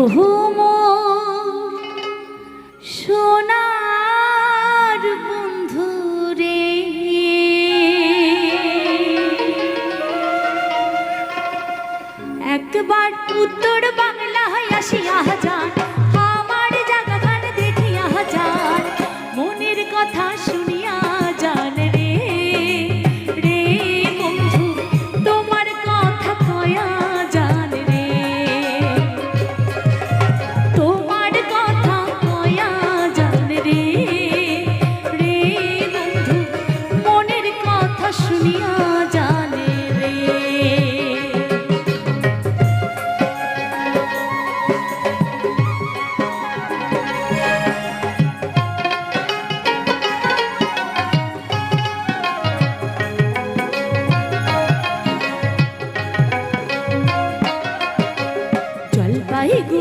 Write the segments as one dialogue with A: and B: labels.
A: Uhum. 满意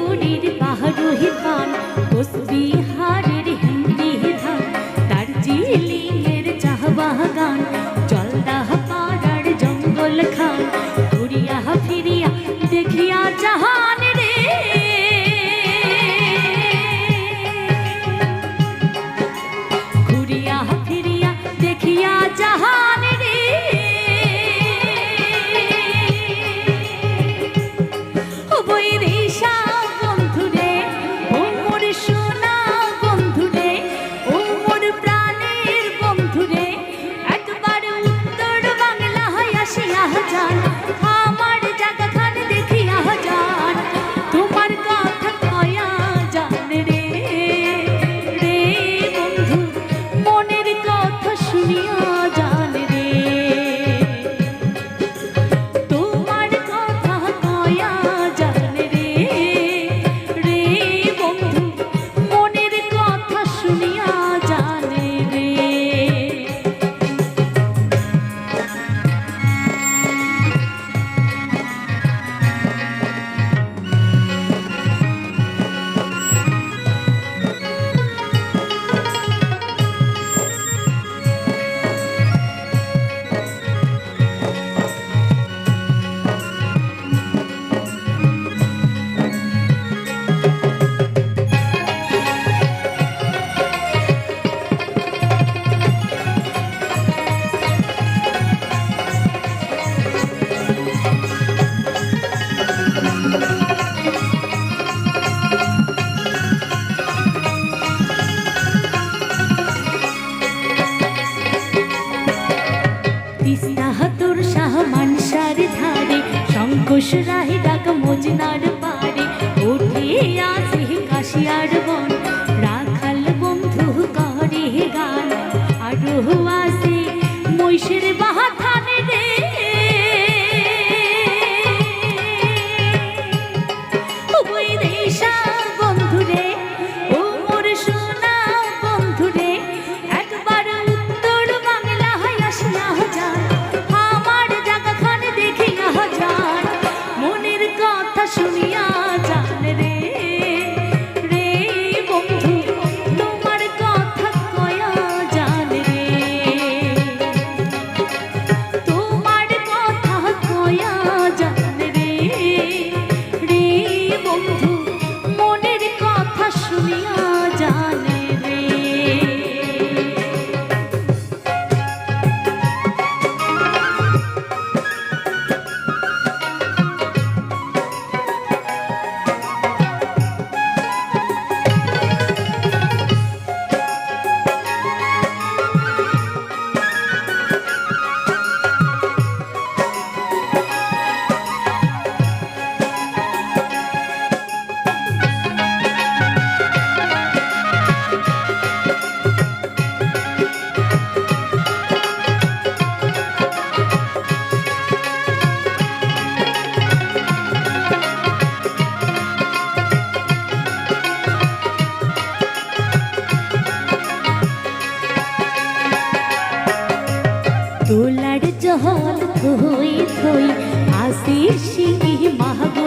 A: সুরাহি ডাক মজনার পারে উঠিয়া সেই কাশিয়ার বন जहाँ खोई खोई आशीष की महा